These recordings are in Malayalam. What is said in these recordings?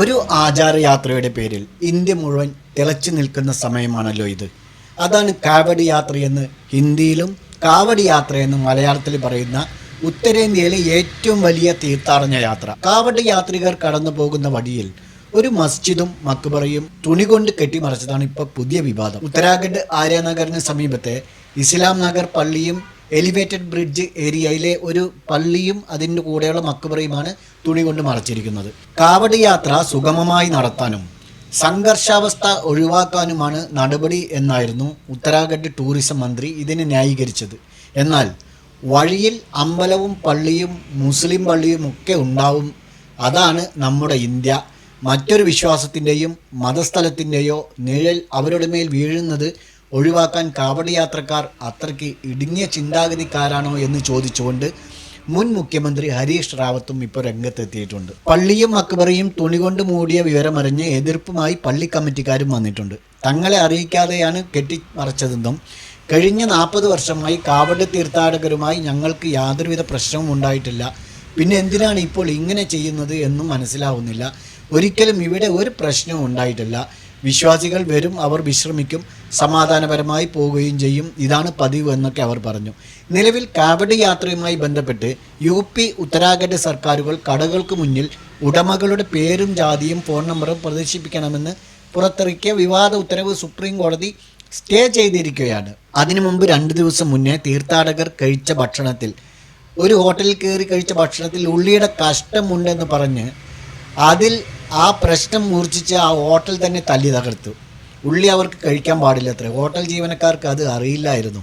ഒരു ആചാരയാത്രയുടെ പേരിൽ ഇന്ത്യ മുഴുവൻ തിളച്ചു നിൽക്കുന്ന സമയമാണല്ലോ ഇത്. അതാണ് കാവടി യാത്രയെന്ന് ഹിന്ദിയിലും കാവടി യാത്രയെന്ന് മലയാളത്തിൽ പറയുന്ന ഉത്തരേന്ത്യയിലെ ഏറ്റവും വലിയ തീർത്ഥാടന യാത്ര. കാവടി യാത്രികർ കടന്നു പോകുന്ന വഴിയിൽ ഒരു മസ്ജിദും മക്ബറയും തുണി കൊണ്ട് കെട്ടിമറച്ചതാണ് ഇപ്പോൾ പുതിയ വിവാദം. ഉത്തരാഖണ്ഡ് ആര്യനഗറിന് സമീപത്തെ ഇസ്ലാം നഗർ പള്ളിയും എലിവേറ്റഡ് ബ്രിഡ്ജ് ഏരിയയിലെ ഒരു പള്ളിയും അതിന്റെ കൂടെയുള്ള മക്ബറയുമാണ് തുണി കൊണ്ട് മറച്ചിരിക്കുന്നത്. കാവടി യാത്ര സുഗമമായി നടത്താനും സംഘർഷാവസ്ഥ ഒഴിവാക്കാനുമാണ് നടപടി എന്നായിരുന്നു ഉത്തരാഖണ്ഡ് ടൂറിസം മന്ത്രി ഇതിനെ ന്യായീകരിച്ചത്. എന്നാൽ വഴിയിൽ അമ്പലവും പള്ളിയും മുസ്ലിം പള്ളിയും ഒക്കെ ഉണ്ടാവും. അതാണ് നമ്മുടെ ഇന്ത്യ. മറ്റൊരു വിശ്വാസത്തിന്റെയും മതസ്ഥലത്തിന്റെയോ നിഴൽ അവരുടെ മേൽ വീഴുന്നത് ഒഴിവാക്കാൻ കാവടി യാത്രക്കാർ അത്രയ്ക്ക് ഇടുങ്ങിയ ചിന്താഗതിക്കാരാണോ എന്ന് ചോദിച്ചുകൊണ്ട് മുൻ മുഖ്യമന്ത്രി ഹരീഷ് റാവത്തും ഇപ്പോൾ രംഗത്തെത്തിയിട്ടുണ്ട്. പള്ളിയും അക്ബറിയും തുണി കൊണ്ട് മൂടിയ വിവരമറിഞ്ഞ് എതിർപ്പുമായി പള്ളി കമ്മിറ്റിക്കാരും വന്നിട്ടുണ്ട്. തങ്ങളെ അറിയിക്കാതെയാണ് കെട്ടിമറച്ചതെന്നും കഴിഞ്ഞ നാൽപ്പത് വർഷമായി കാവട് തീർത്ഥാടകരുമായി ഞങ്ങൾക്ക് യാതൊരുവിധ പ്രശ്നവും ഉണ്ടായിട്ടില്ല. പിന്നെ എന്തിനാണ് ഇപ്പോൾ ഇങ്ങനെ ചെയ്യുന്നത് എന്നും മനസ്സിലാവുന്നില്ല. ഒരിക്കലും ഇവിടെ ഒരു പ്രശ്നവും ഉണ്ടായിട്ടില്ല. വിശ്വാസികൾ വരും അവർ വിശ്രമിക്കും സമാധാനപരമായി പോവുകയും ചെയ്യും. ഇതാണ് പതിവ് എന്നൊക്കെ അവർ പറഞ്ഞു. നിലവിൽ കാവടി യാത്രയുമായി ബന്ധപ്പെട്ട് യു പി ഉത്തരാഖണ്ഡ് സർക്കാരുകൾ കടകൾക്ക് മുന്നിൽ ഉടമകളുടെ പേരും ജാതിയും ഫോൺ നമ്പറും പ്രദർശിപ്പിക്കണമെന്ന് പുറത്തിറക്കിയ വിവാദ ഉത്തരവ് സുപ്രീം കോടതി സ്റ്റേ ചെയ്തിരിക്കുകയാണ്. അതിനു മുമ്പ് രണ്ട് ദിവസം മുന്നേ തീർത്ഥാടകർ കഴിച്ച ഭക്ഷണത്തിൽ ഒരു ഹോട്ടലിൽ കയറി കഴിച്ച ഭക്ഷണത്തിൽ ഉള്ളിയുടെ കഷ്ടമുണ്ടെന്ന് പറഞ്ഞ് അതിൽ ആ പ്രശ്നം മൂർച്ഛിച്ച് ആ ഹോട്ടൽ തന്നെ തല്ലി തകർത്തു. ഉള്ളി അവർക്ക് കഴിക്കാൻ പാടില്ല അത്ര ഹോട്ടൽ ജീവനക്കാർക്ക് അത് അറിയില്ലായിരുന്നു.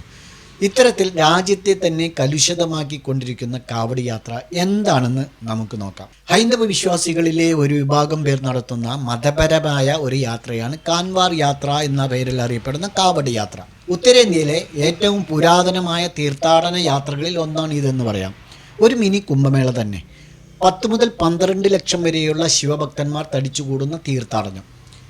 ഇത്തരത്തിൽ രാജ്യത്തെ തന്നെ കലുഷിതമാക്കി കൊണ്ടിരിക്കുന്ന കാവടി യാത്ര എന്താണെന്ന് നമുക്ക് നോക്കാം. ഹൈന്ദവ വിശ്വാസികളിലെ ഒരു വിഭാഗം പേർ നടത്തുന്ന മതപരമായ ഒരു യാത്രയാണ് കാൻവാർ യാത്ര എന്ന പേരിൽ അറിയപ്പെടുന്ന കാവടി യാത്ര. ഉത്തരേന്ത്യയിലെ ഏറ്റവും പുരാതനമായ തീർത്ഥാടന യാത്രകളിൽ ഒന്നാണ് ഇതെന്ന് പറയാം. ഒരു മിനി കുംഭമേള തന്നെ. പത്ത് മുതൽ പന്ത്രണ്ട് ലക്ഷം വരെയുള്ള ശിവഭക്തന്മാർ തടിച്ചുകൂടുന്ന തീർത്ഥാടനം.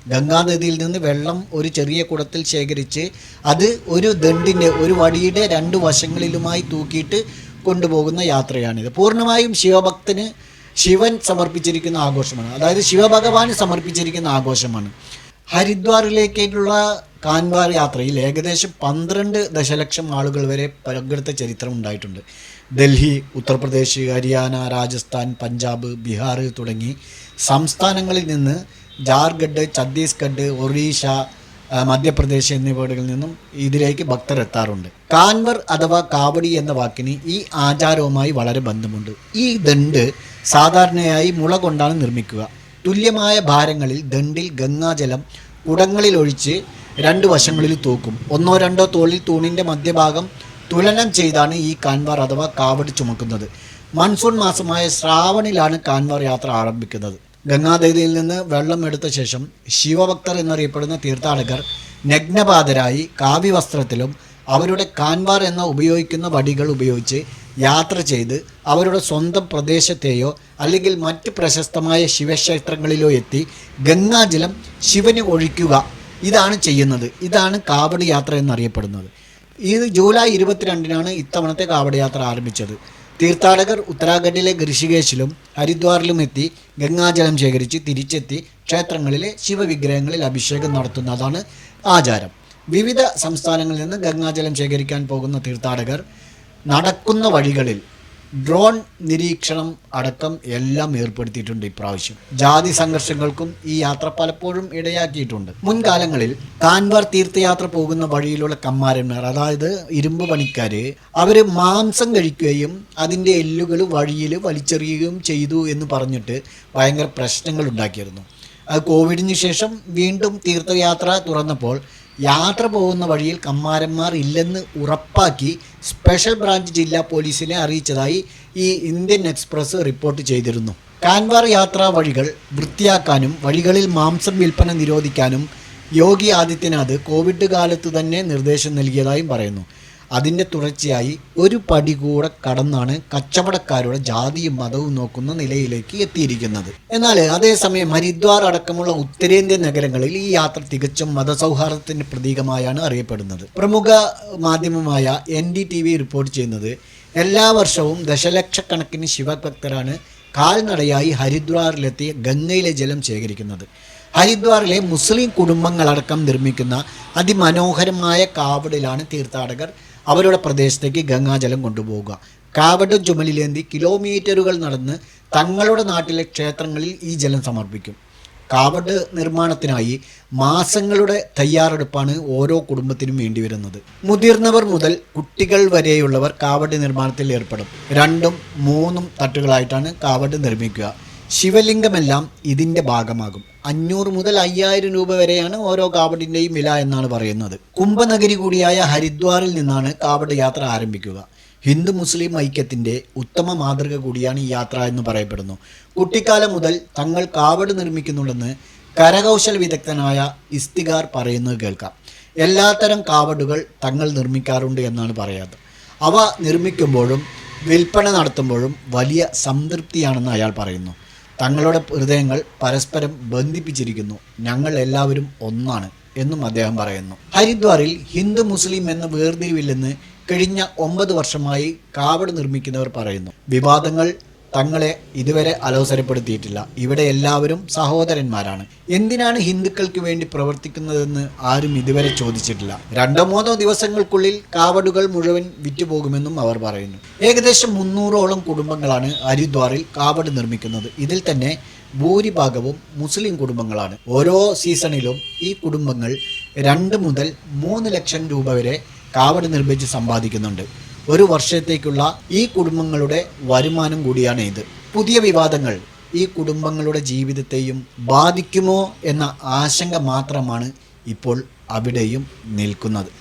ഗംഗാനദിയിൽ നിന്ന് വെള്ളം ഒരു ചെറിയ കുടത്തിൽ ശേഖരിച്ച് അത് ഒരു ദണ്ടിന്റെ ഒരു വടിയുടെ രണ്ട് വശങ്ങളിലുമായി തൂക്കിയിട്ട് കൊണ്ടുപോകുന്ന യാത്രയാണിത്. പൂർണമായും ശിവഭക്തന് ശിവൻ സമർപ്പിച്ചിരിക്കുന്ന ആഘോഷമാണ്. അതായത് ശിവഭഗവാന് സമർപ്പിച്ചിരിക്കുന്ന ആഘോഷമാണ്. ഹരിദ്വാറിലേക്കുള്ള കാൻവാർ യാത്രയിൽ ഏകദേശം പന്ത്രണ്ട് ദശലക്ഷം ആളുകൾ വരെ പങ്കെടുത്ത ചരിത്രം ഉണ്ടായിട്ടുണ്ട്. ഡൽഹി ഉത്തർപ്രദേശ് ഹരിയാന രാജസ്ഥാൻ പഞ്ചാബ് ബീഹാർ തുടങ്ങി സംസ്ഥാനങ്ങളിൽ നിന്ന് ജാർഖണ്ഡ് ഛത്തീസ്ഗഡ് ഒറീഷ മധ്യപ്രദേശ് എന്നിവിടങ്ങളിൽ നിന്നും ഇതിലേക്ക് ഭക്തർ എത്താറുണ്ട് കാൻവർ അഥവാ കാവടി എന്ന വാക്കിന് ഈ ആചാരവുമായി വളരെ ബന്ധമുണ്ട്. ഈ ദണ്ട് സാധാരണയായി മുള കൊണ്ടാണ് നിർമ്മിക്കുക. തുല്യമായ ഭാരങ്ങളിൽ ദണ്ടിൽ ഗംഗാജലം കുടങ്ങളിൽ ഒഴിച്ച് രണ്ട് വശങ്ങളിൽ തൂക്കും. ഒന്നോ രണ്ടോ തോളിൽ തൂണിന്റെ മധ്യഭാഗം തുലനം ചെയ്താണ് ഈ കാൻവാർ അഥവാ കാവടി ചുമക്കുന്നത്. മൺസൂൺ മാസമായ ശ്രാവണിലാണ് കാൻവാർ യാത്ര ആരംഭിക്കുന്നത്. ഗംഗാദേവിയിൽ നിന്ന് വെള്ളം എടുത്ത ശേഷം ശിവഭക്തർ എന്നറിയപ്പെടുന്ന തീർത്ഥാടകർ നഗ്നപാതരായി കാവ്യവസ്ത്രത്തിലും അവരുടെ കാൻവാർ എന്ന ഉപയോഗിക്കുന്ന വടികൾ ഉപയോഗിച്ച് യാത്ര ചെയ്ത് അവരുടെ സ്വന്തം പ്രദേശത്തെയോ അല്ലെങ്കിൽ മറ്റ് പ്രശസ്തമായ ശിവക്ഷേത്രങ്ങളിലോ എത്തി ഗംഗാജലം ശിവന് ഒഴിക്കുക. ഇതാണ് ചെയ്യുന്നത്. ഇതാണ് കാവടി യാത്ര എന്നറിയപ്പെടുന്നത്. ഇത് ജൂലൈ ഇരുപത്തിരണ്ടിനാണ് ഇത്തവണത്തെ കാവടയാത്ര ആരംഭിച്ചത്. തീർത്ഥാടകർ ഉത്തരാഖണ്ഡിലെ ഋഷികേശിലും ഹരിദ്വാറിലും എത്തി ഗംഗാജലം ശേഖരിച്ച് തിരിച്ചെത്തി ക്ഷേത്രങ്ങളിലെ ശിവവിഗ്രഹങ്ങളിൽ അഭിഷേകം നടത്തുന്നതാണ് ആചാരം. വിവിധ സംസ്ഥാനങ്ങളിൽ നിന്ന് ഗംഗാജലം ശേഖരിക്കാൻ പോകുന്ന തീർത്ഥാടകർ നടക്കുന്ന വഴികളിൽ ഡ്രോൺ നിരീക്ഷണം അടക്കം എല്ലാം ഏർപ്പെടുത്തിയിട്ടുണ്ട് ഇപ്രാവശ്യം. ജാതി സംഘർഷങ്ങൾക്കും ഈ യാത്ര പലപ്പോഴും ഇടയാക്കിയിട്ടുണ്ട്. മുൻകാലങ്ങളിൽ കാൻവർ തീർത്ഥയാത്ര പോകുന്ന വഴിയിലുള്ള കമ്മാരന്മാർ അതായത് ഇരുമ്പ് പണിക്കാര് അവർ മാംസം കഴിക്കുകയും അതിന്റെ എല്ലുകൾ വഴിയിൽ വലിച്ചെറിയുകയും ചെയ്തു എന്ന് പറഞ്ഞിട്ട് ഭയങ്കര പ്രശ്നങ്ങൾ ഉണ്ടാക്കിയിരുന്നു. അത് കോവിഡിന് ശേഷം വീണ്ടും തീർത്ഥയാത്ര തുറന്നപ്പോൾ യാത്ര പോകുന്ന വഴിയിൽ കമ്മാരന്മാർ ഇല്ലെന്ന് ഉറപ്പാക്കി സ്പെഷ്യൽ ബ്രാഞ്ച് ജില്ലാ പോലീസിനെ അറിയിച്ചതായി ഈ ഇന്ത്യൻ എക്സ്പ്രസ് റിപ്പോർട്ട് ചെയ്തിരുന്നു. കാൻവാർ യാത്രാ വഴികൾ വൃത്തിയാക്കാനും വഴികളിൽ മാംസം വിൽപ്പന നിരോധിക്കാനും യോഗി ആദിത്യനാഥ് കോവിഡ് കാലത്ത് തന്നെ നിർദ്ദേശം നൽകിയതായും പറയുന്നു. അതിന്റെ തുടർച്ചയായി ഒരു പടി കൂടെ കടന്നാണ് കച്ചവടക്കാരുടെ ജാതിയും മതവും നോക്കുന്ന നിലയിലേക്ക് എത്തിയിരിക്കുന്നത്. എന്നാൽ അതേസമയം ഹരിദ്വാർ അടക്കമുള്ള ഉത്തരേന്ത്യൻ നഗരങ്ങളിൽ ഈ യാത്ര തികച്ചും മതസൗഹാർദ്ദത്തിന്റെ പ്രതീകമായാണ് അറിയപ്പെടുന്നത്. പ്രമുഖ മാധ്യമമായ എൻ റിപ്പോർട്ട് ചെയ്യുന്നത് എല്ലാ വർഷവും ദശലക്ഷക്കണക്കിന് ശിവഭക്തരാണ് കാൽനടയായി ഹരിദ്വാറിലെത്തി ഗംഗയിലെ ജലം ശേഖരിക്കുന്നത്. ഹരിദ്വാറിലെ മുസ്ലിം കുടുംബങ്ങളടക്കം നിർമ്മിക്കുന്ന അതിമനോഹരമായ കാവടിലാണ് തീർത്ഥാടകർ അവരുടെ പ്രദേശത്തേക്ക് ഗംഗാജലം കൊണ്ടുപോകുക കാവടും ചുമലിലേന്തി കിലോമീറ്ററുകൾ നടന്ന് തങ്ങളുടെ നാട്ടിലെ ക്ഷേത്രങ്ങളിൽ ഈ ജലം സമർപ്പിക്കും. കാവട് നിർമ്മാണത്തിനായി മാസങ്ങളുടെ തയ്യാറെടുപ്പാണ് ഓരോ കുടുംബത്തിനും വേണ്ടിവരുന്നത് മുതിർന്നവർ മുതൽ കുട്ടികൾ വരെയുള്ളവർ കാവട് നിർമ്മാണത്തിൽ ഏർപ്പെടും. രണ്ടും മൂന്നും തട്ടുകളായിട്ടാണ് കാവട് നിർമ്മിക്കുക. ശിവലിംഗമെല്ലാം ഇതിന്റെ ഭാഗമാകും. അഞ്ഞൂറ് മുതൽ അയ്യായിരം രൂപ വരെയാണ് ഓരോ കാവടിന്റെയും വില എന്നാണ് പറയുന്നത്. കുംഭനഗരി കൂടിയായ ഹരിദ്വാറിൽ നിന്നാണ് കാവട് യാത്ര ആരംഭിക്കുക. ഹിന്ദു മുസ്ലിം ഐക്യത്തിന്റെ ഉത്തമ മാതൃക കൂടിയാണ് ഈ യാത്ര എന്ന് പറയപ്പെടുന്നു. കുട്ടിക്കാലം മുതൽ തങ്ങൾ കാവട് നിർമ്മിക്കുന്നുണ്ടെന്ന് കരകൗശല വിദഗ്ധനായ ഇസ്തികാർ പറയുന്നത് കേൾക്കാം. എല്ലാത്തരം കാവടുകൾ തങ്ങൾ നിർമ്മിക്കാറുണ്ട് എന്നാണ് പറയാറ് അവ നിർമ്മിക്കുമ്പോഴും വിൽപ്പന നടത്തുമ്പോഴും വലിയ സംതൃപ്തിയാണെന്ന് അയാൾ പറയുന്നു. തങ്ങളുടെ ഹൃദയങ്ങൾ പരസ്പരം ബന്ധിപ്പിച്ചിരിക്കുന്നു. ഞങ്ങൾ എല്ലാവരും ഒന്നാണ് എന്നും അദ്ദേഹം പറയുന്നു. ഹരിദ്വാറിൽ ഹിന്ദു മുസ്ലിം എന്ന വേർതിരിവില്ലെന്ന് കഴിഞ്ഞ ഒമ്പത് വർഷമായി കാവട് നിർമ്മിക്കുന്നവർ പറയുന്നു. വിവാദങ്ങൾ തങ്ങളെ ഇതുവരെ അലോസരപ്പെടുത്തിയിട്ടില്ല. ഇവിടെ എല്ലാവരും സഹോദരന്മാരാണ്. എന്തിനാണ് ഹിന്ദുക്കൾക്ക് വേണ്ടി പ്രവർത്തിക്കുന്നതെന്ന് ആരും ഇതുവരെ ചോദിച്ചിട്ടില്ല. രണ്ടോ മൂന്നോ ദിവസങ്ങൾക്കുള്ളിൽ കാവടുകൾ മുഴുവൻ വിറ്റുപോകുമെന്നും അവർ പറയുന്നു. ഏകദേശം മുന്നൂറോളം കുടുംബങ്ങളാണ് ഹരിദ്വാറിൽ കാവട് നിർമ്മിക്കുന്നത്. ഇതിൽ തന്നെ ഭൂരിഭാഗവും മുസ്ലിം കുടുംബങ്ങളാണ്. ഓരോ സീസണിലും ഈ കുടുംബങ്ങൾ രണ്ട് മുതൽ മൂന്ന് ലക്ഷം രൂപ വരെ കാവട് നിർമ്മിച്ച് സമ്പാദിക്കുന്നുണ്ട്. ഒരു വർഷത്തേക്കുള്ള ഈ കുടുംബങ്ങളുടെ വരുമാനം കൂടിയാണ് ഇത്. പുതിയ വിവാദങ്ങൾ ഈ കുടുംബങ്ങളുടെ ജീവിതത്തെയും ബാധിക്കുമോ എന്ന ആശങ്ക മാത്രമാണ് ഇപ്പോൾ അവിടെയും നിൽക്കുന്നത്.